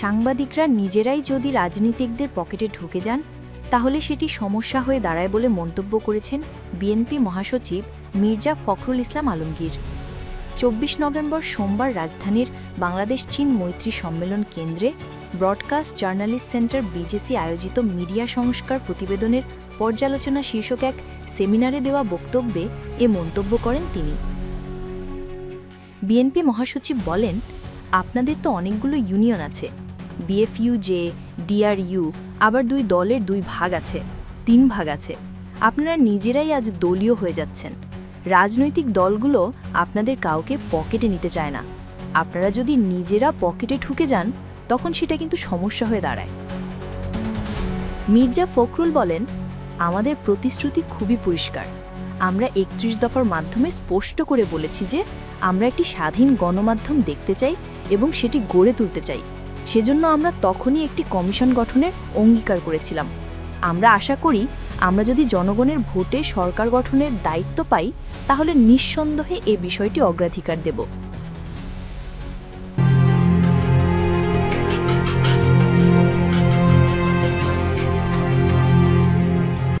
সাংবাদিকরা নিজেরাই যদি রাজনীতিকদের পকেটে ঢুকে যান, তাহলে সেটি সমস্যা হয়ে দাঁড়ায় বলে মন্তব্য করেছেন বিএনপি মহাসচিব মির্জা ফখরুল ইসলাম আলমগীর। চব্বিশ নভেম্বর সোমবার রাজধানীর বাংলাদেশ চীন মৈত্রী সম্মেলন কেন্দ্রে ব্রডকাস্ট জার্নালিস্ট সেন্টার বিজেসি আয়োজিত মিডিয়া সংস্কার প্রতিবেদনের পর্যালোচনা শীর্ষক এক সেমিনারে দেওয়া বক্তব্যে এ মন্তব্য করেন তিনি। বিএনপি মহাসচিব বলেন, আপনাদের তো অনেকগুলো ইউনিয়ন আছে বিএফইউ জে ডিআরইউ আবার দুই দলের দুই ভাগ আছে, তিন ভাগ আছে। আপনারা নিজেরাই আজ দলীয় হয়ে যাচ্ছেন। রাজনৈতিক দলগুলো আপনাদের কাউকে পকেটে নিতে চায় না। আপনারা যদি নিজেরা পকেটে ঢুকে যান, তখন সেটা কিন্তু সমস্যা হয়ে দাঁড়ায়। মির্জা ফখরুল বলেন, আমাদের প্রতিশ্রুতি খুবই পরিষ্কার। আমরা একত্রিশ দফার মাধ্যমে স্পষ্ট করে বলেছি যে, আমরা একটি স্বাধীন গণমাধ্যম দেখতে চাই এবং সেটি গড়ে তুলতে চাই। সেজন্য আমরা তখনই একটি কমিশন গঠনের অঙ্গীকার করেছিলাম। আমরা আশা করি, আমরা যদি জনগণের ভোটে সরকার গঠনের দায়িত্ব পাই, তাহলে নিঃসন্দেহে এ বিষয়টি অগ্রাধিকার দেব।